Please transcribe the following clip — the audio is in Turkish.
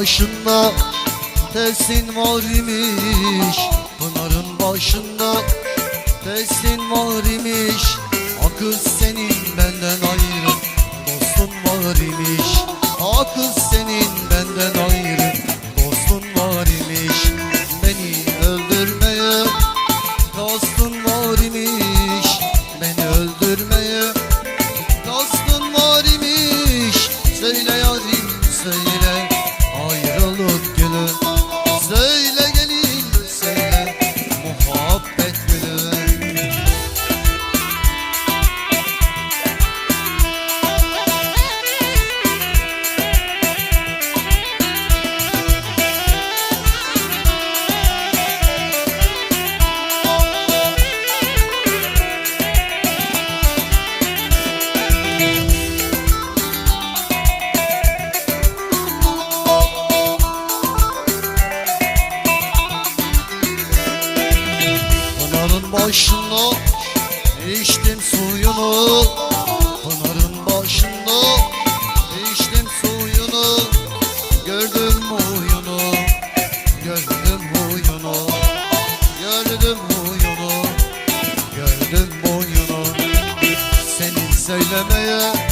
başında Testin var imiş. Pınarın başında Testin var imiş. O kız senin benden ayrı Dostun var imiş. O başında içtim suyunu Pınarın başında içtim suyunu. Gördüm huyunu Gördüm huyunu Gördüm huyunu Gördüm boyunu Senin söylemeye